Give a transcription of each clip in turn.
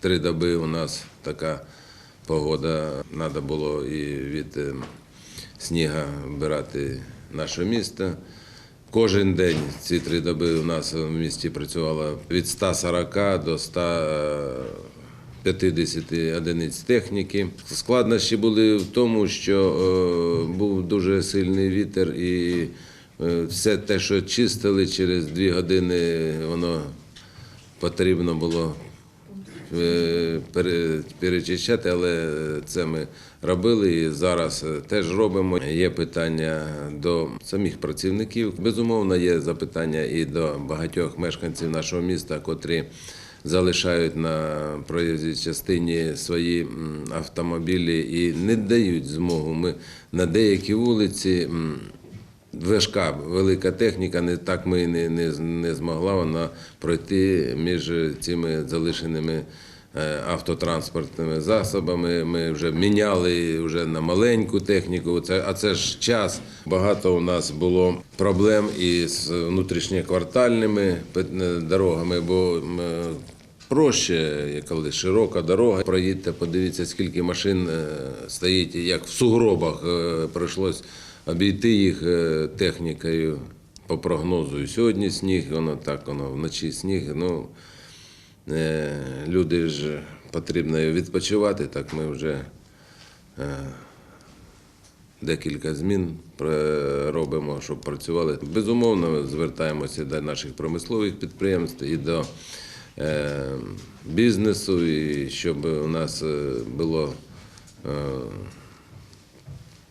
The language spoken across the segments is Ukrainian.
три доби у нас така погода. Треба було і від е, сніга вбирати наше місто. Кожен день ці три доби у нас в місті працювало від 140 до 150 одиниць техніки. Складнощі були в тому, що е, був дуже сильний вітер і е, все те, що чистили через дві години, воно потрібно було перечищати, але це ми робили і зараз е, теж робимо. Є питання до самих працівників. Безумовно, є запитання і до багатьох мешканців нашого міста, котрі залишають на проїзній частині свої автомобілі і не дають змогу. Ми на деякі вулиці. Важка велика техніка, не так ми не, не, не змогла вона пройти між цими залишеними е, автотранспортними засобами. Ми вже міняли вже на маленьку техніку. Це, а це ж час. Багато у нас було проблем із внутрішньоквартальними дорогами, бо м, проще, коли широка дорога. Проїдьте, подивіться, скільки машин е, стоїть, як в сугробах е, прийшлось обійти їх е, технікою по прогнозу. Сьогодні сніг, воно так, воно вночі сніг. Ну, е, люди ж потрібно відпочивати, так ми вже е, декілька змін робимо, щоб працювали. Безумовно, звертаємося до наших промислових підприємств і до бізнесу, і щоб у нас було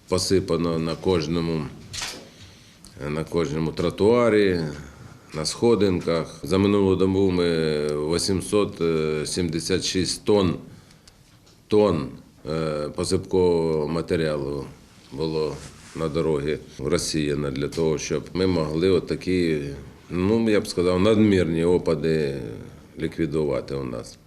посипано на кожному, на кожному тротуарі, на сходинках. За минулу добу ми 876 тонн, тонн е, посипкового матеріалу було на дорогі розсіяно для того, щоб ми могли отакі, ну я б сказав, надмірні опади ліквідувати у нас.